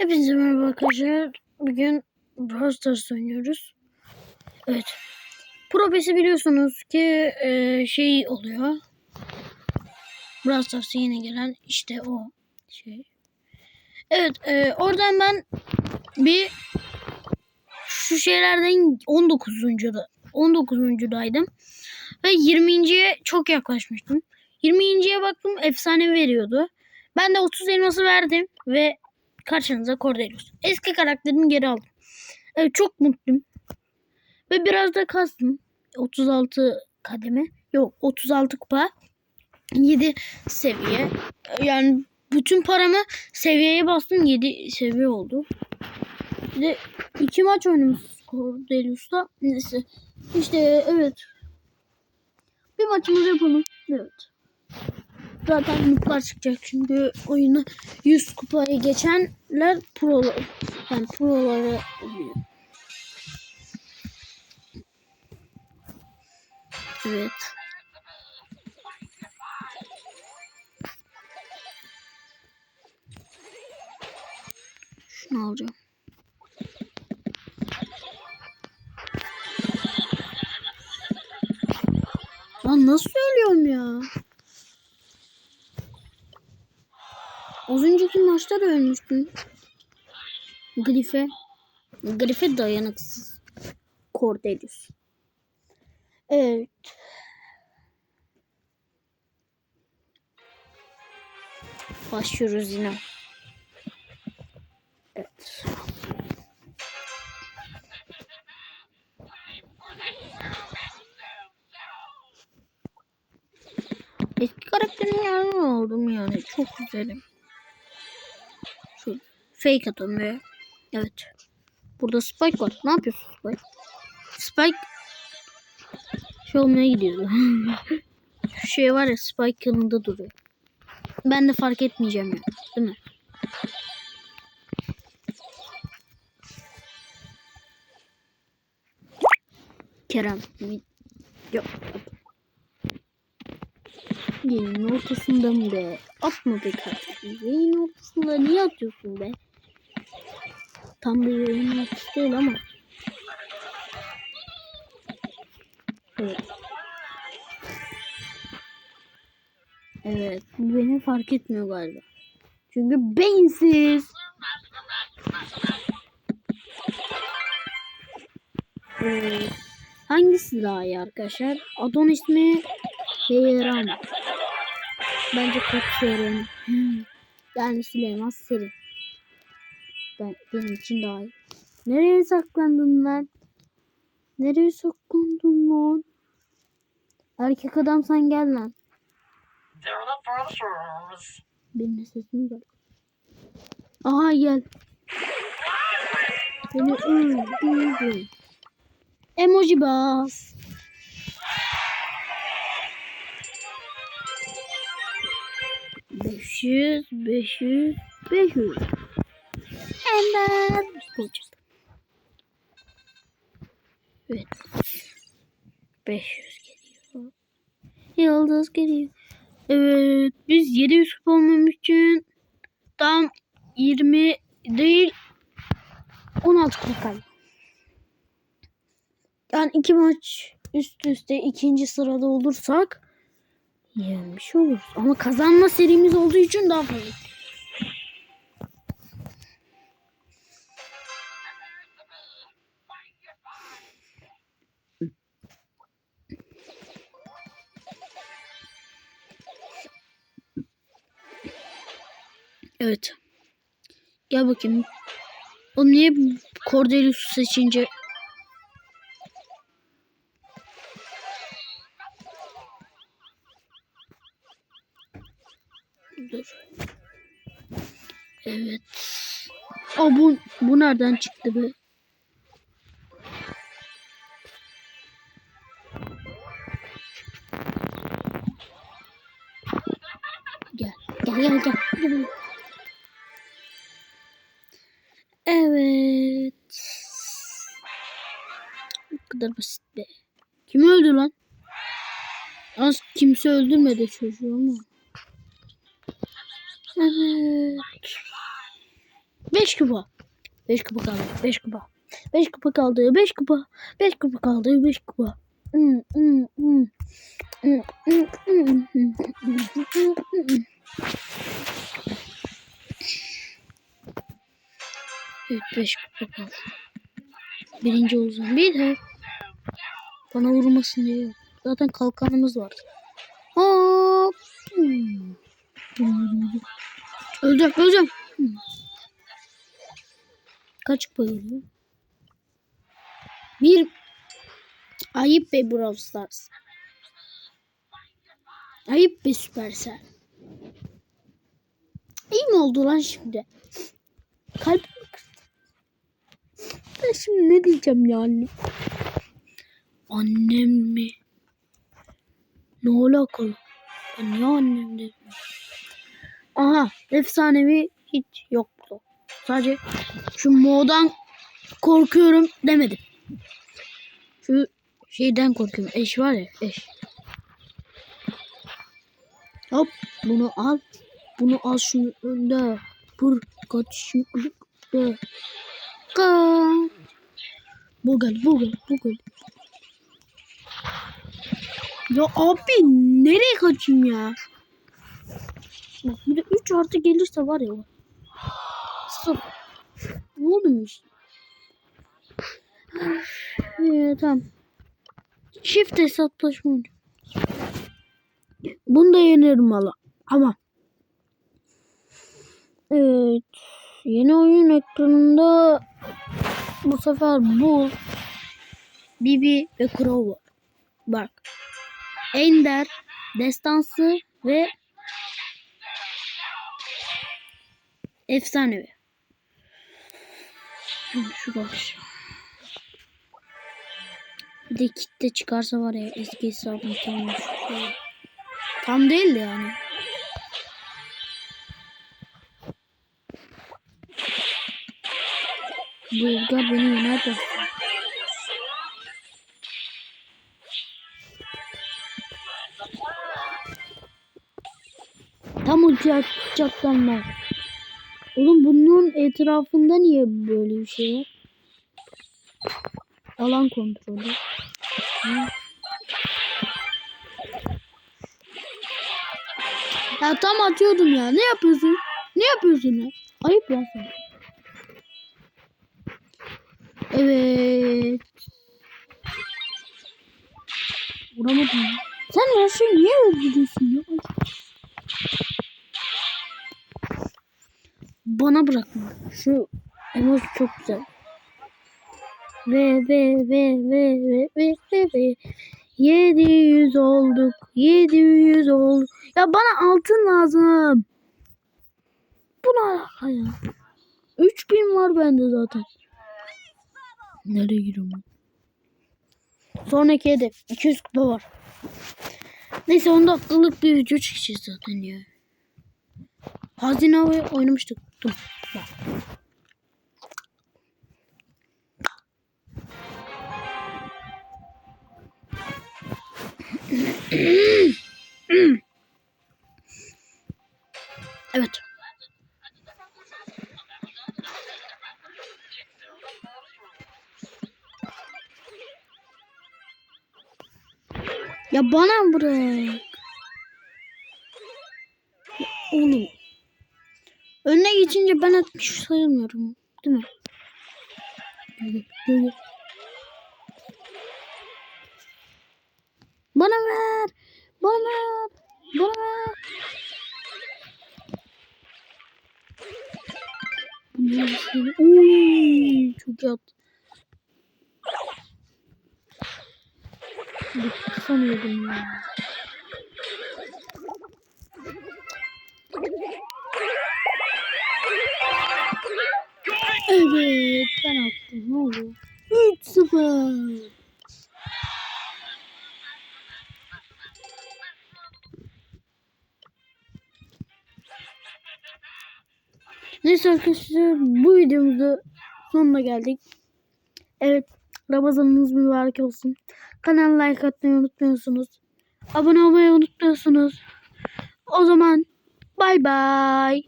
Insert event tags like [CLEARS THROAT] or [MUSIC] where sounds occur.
Hepinize merhaba arkadaşlar. Bugün Brawl Stars oynuyoruz. Evet. Pro biliyorsunuz ki e, şey oluyor. Brawl Stars'a yeni gelen işte o şey. Evet. e, oradan ben bir şu şeylerden 19. da 19.daydım. Ve 20.ye çok yaklaşmıştım. 20.ye baktım efsane veriyordu. Ben de 30 elması verdim ve karşınıza Cordelius. Eski karakterimi geri aldım. Evet çok mutluyum. Ve biraz da kastım. 36 kademe. Yok 36 kupa. 7 seviye. Yani bütün paramı seviyeye bastım. 7 seviye oldu. Bir de iki maç oynamışız Cordelius'la. Neyse. İşte evet. Bir maçımızı yapalım. Evet. Zaten mutlar çıkacak çünkü oyunu 100 kupaya geçenler prolar. Yani proları oluyor. Evet. Şunu alacağım. Lan nasıl söylüyorum ya? Az önceki maçta da ölmüştüm. Grife. Grife dayanıksız. Cordelius. Evet. Başlıyoruz yine. Evet. Eski karakterim yani oldum yani. Çok güzelim. Fake atalım ve evet. Burada Spike var. Ne yapıyorsun Spike? Spike şey olmaya gidiyordu. [LAUGHS] Şu şey var ya Spike yanında duruyor. Ben de fark etmeyeceğim ya. Değil mi? Kerem. Yok. Yayının ortasında mı be? Atma be kardeşim. Yayının ortasında niye atıyorsun be? Tam bir yayının ortası değil ama. Evet. Evet. Beni fark etmiyor galiba. Çünkü beyinsiz. Evet. Hangisi daha iyi arkadaşlar? Adonis mi? Seyran. Bence çok Seyran. Yani Süleyman Seri. Ben, benim için daha iyi. Nereye saklandın lan? Nereye saklandın lan? Erkek adam sen gel lan. Benim sesim var. Aha gel. Beni öldürdün. Emoji bas. Beş yüz, beş yüz, beş yüz. Hemen bulacağım. Evet. Beş yüz geliyor. Yıldız geliyor. Evet. Biz 700 kupa olmam için tam 20 değil 16 kupa kaldı. Yani iki maç üst üste ikinci sırada olursak yenmiş oluruz. Ama kazanma serimiz olduğu için daha fazla. Evet. Gel bakayım. O niye Cordelius seçince Dur. Evet. Aa bu bu nereden çıktı be? Gel. Gel gel gel. gel. Evet. Bu kadar basit be. Kim öldü lan? Az kimse öldürmedi çocuğu ama. Evet. 5 kupa. 5 kupa kaldı. 5 kupa. 5 kupa kaldı. 5 kupa. 5 kupa kaldı. 5 kupa. Hmm, hmm, hmm. Hmm, hmm, hmm, hmm, hmm, hmm, hmm. Evet 5 kupa. Birinci olacağım. Bir de bana vurmasın diye. Zaten kalkanımız var. Hop. Öleceğim, öleceğim. Kaç kupa geliyor? Bir. Ayıp be Brawl Stars. Ayıp be Supercell. İyi mi oldu lan şimdi? Kalp ben şimdi ne diyeceğim yani? Annem mi? Ne alakalı? Ben niye annem dedim? Aha efsanevi hiç yok burada. Sadece şu modan korkuyorum demedim. Şu şeyden korkuyorum. Eş var ya eş. Hop bunu al. Bunu al şunu önde. Pır kaç şunu önde. Kaç. Bu gel bu gel bu gel. Ya abi nereye kaçayım ya? Bak bir de 3 artı gelirse var ya. Sıfır. Ne olmuş? Ee, tamam. Çift hesaplaşma. Bunu da yenerim valla. Ama. Evet. Yeni oyun ekranında bu sefer bu Bibi ve Crow var. Bak. Ender, Destansı ve Efsanevi. Şu bak. Bir de kitle çıkarsa var ya eski hesabım tam. Tam değil de yani. Bu Edgar beni yener de. Tam ulti atacaklar var. Oğlum bunun etrafında niye böyle bir şey var? Alan kontrolü. Hı. Ya tam atıyordum ya. Ne yapıyorsun? Ne yapıyorsun ya? Ayıp ya sen. Evet. Vuramadım. Sen şeyi niye öldürüyorsun ya? Bana bırakma. Şu emoji çok güzel. Ve ve ve ve ve ve ve ve 700 olduk. 700 olduk. Ya bana altın lazım. Bu ne alaka ya? 3000 var bende zaten. Nereye giriyorum? Sonraki hedef 200 kupa var. Neyse 10 dakikalık bir video çekeceğiz zaten ya. Hazine avı oynamıştık. Dur. Bak. [CLEARS THROAT] Evet. Ya bana bırak. Ya Oğlum. Önüne geçince ben atmış sayılmıyorum. Değil mi? Bana ver. Bana ver. Bana ver. Oy, çok iyi attı. Bitti sanıyordum ya. Evet ben attım. Ne oldu? 3-0. Neyse arkadaşlar bu videomuzda sonuna geldik. Evet Ramazanınız mübarek olsun. Kanala like atmayı unutmuyorsunuz. Abone olmayı unutmuyorsunuz. O zaman bay bay.